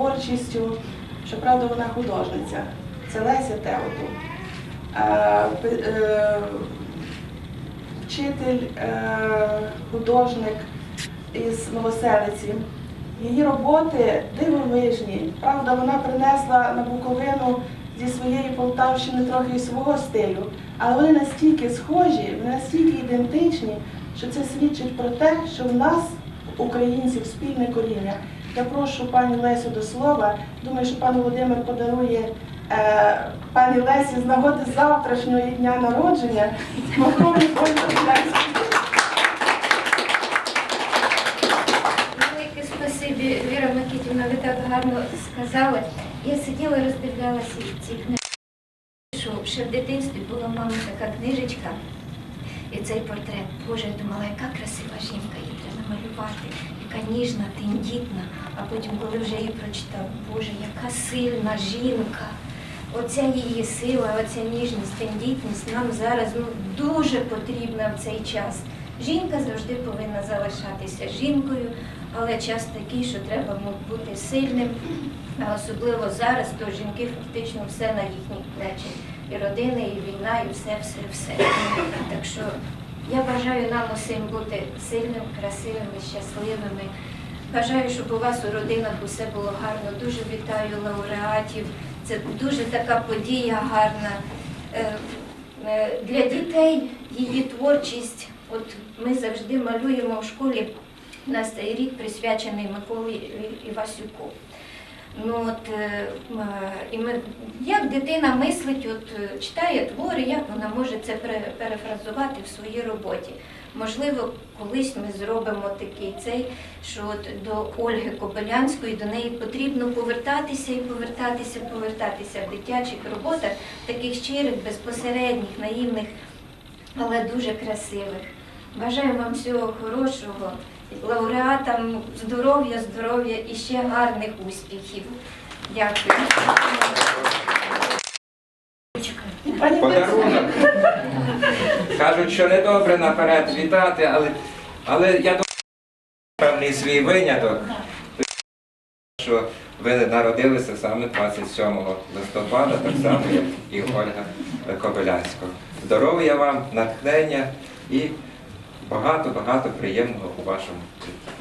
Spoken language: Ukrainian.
творчістю. Щоправда, вона художниця. Це Леся Теоту. Е, е, Вчитель, е, художник із Новоселиці. Її роботи дивовижні. Правда, вона принесла на Буковину зі своєї Полтавщини трохи свого стилю, але вони настільки схожі, вони настільки ідентичні, що це свідчить про те, що в нас, українців, спільне коріння. Я прошу пані Лесю до слова. Думаю, що пан Володимир подарує е, пані Лесі з нагоди завтрашнього дня народження. Велике спасибі, Віра Микитівна, ви так гарно сказали. Я сиділа, роздивлялася ці книжки, що ще в дитинстві була мама така книжечка. І цей портрет, Боже, я думала, яка красива жінка, її треба намалювати, яка ніжна, тендітна. А потім, коли вже її прочитав, Боже, яка сильна жінка. Оця її сила, оця ніжність, тендітність нам зараз ну, дуже потрібна в цей час. Жінка завжди повинна залишатися жінкою, але час такий, що треба бути сильним, а особливо зараз, то жінки фактично все на їхніх плечах. І родина, і війна, і все, все, все. Так що я бажаю нам усім бути сильними, красивими, щасливими. Бажаю, щоб у вас у родинах усе було гарно. Дуже вітаю лауреатів. Це дуже така подія гарна. Е, е, Для дітей її творчість. От ми завжди малюємо в школі. У нас цей рік присвячений Миколі Івасюку. Ну от е, е, і ми, як дитина мислить, от е, читає твори, як вона може це пере- перефразувати в своїй роботі. Можливо, колись ми зробимо такий цей, що от до Ольги Кобилянської до неї потрібно повертатися і повертатися, повертатися в дитячих роботах, таких щирих, безпосередніх, наївних, але дуже красивих. Бажаю вам всього хорошого, лауреатам здоров'я, здоров'я і ще гарних успіхів. Дякую. Подарунок. Кажуть, що не добре наперед вітати, але, але я думаю, певний свій виняток, що ви народилися саме 27 листопада, так само, як і Ольга Кобилянська. Здоров'я вам, натхнення і багато-багато приємного у вашому житті.